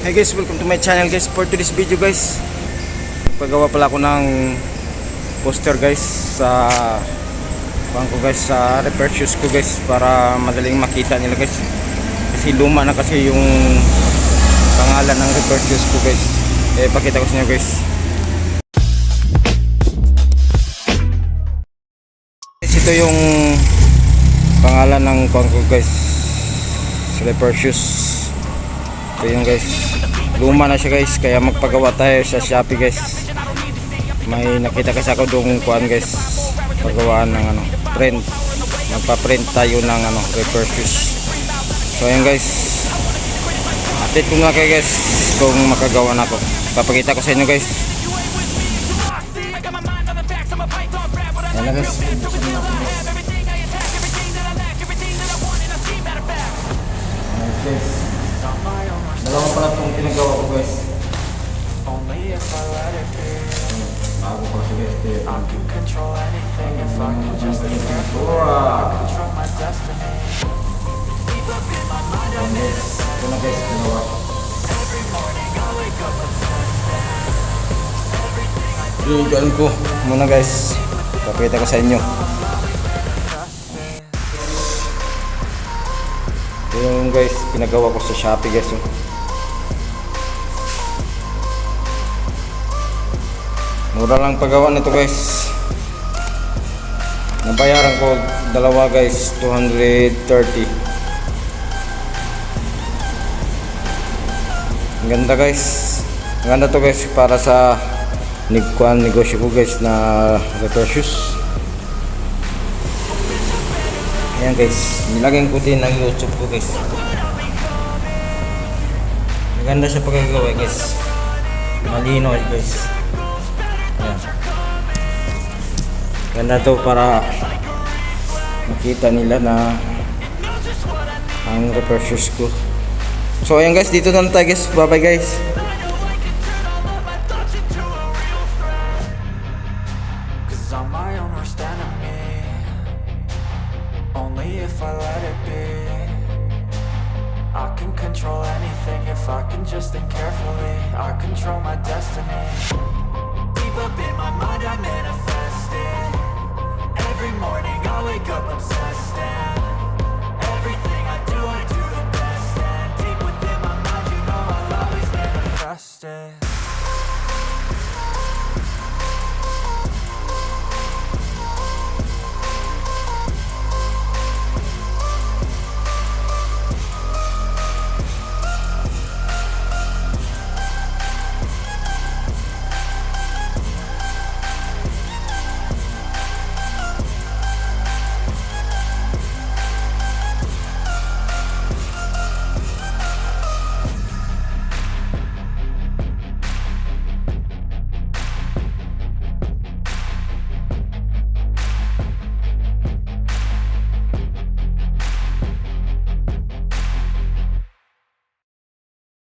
Hey guys, welcome to my channel guys. For today's video guys, paggawa pala ako ng poster guys sa pang ko guys sa repair shoes ko guys para madaling makita nila guys. Kasi luma na kasi yung pangalan ng repair shoes ko guys. Eh pakita ko sa inyo guys. Ito yung pangalan ng pang ko guys. Repair shoes. Ito yung guys. Luma na siya guys. Kaya magpagawa tayo sa Shopee guys. May nakita kasi ako doon kuan guys. Paggawaan ng ano, print. Magpa-print tayo ng ano, shoes. So ayun guys. Update ko nga kayo guys kung makagawa na ako. Papakita ko sa inyo guys. Ayan na guys. Dalawa pala itong pinagawa ko guys. Bago ko siya guys. Ito I can control anything if I can just. Wow. Control my destiny. Ito na guys. Ginawa ko. Igan ko muna guys. Papakita ko sa inyo. Ito yung guys, pinagawa ko sa Shopee guys. oh. Mura lang paggawa nito guys. Nabayaran ko dalawa guys, 230. Ang ganda guys. Ang ganda to guys para sa nigkuan negosyo ko guys na repair shoes. Ayan guys, nilagyan ko din ng YouTube ko guys. Maganda siya pagkagawa guys. Malino guys. Ganda to para makita nila na ang shoes ko. So ayan guys, dito na tayo guys. Bye bye guys. I'm my own worst enemy. Only if I let it be. I can control anything if I can just think carefully. I control my destiny. Deep up in my mind, I manifest it. Every morning, I wake up obsessed. Everything I do, I do the best. Deep within my mind, you know I'll always.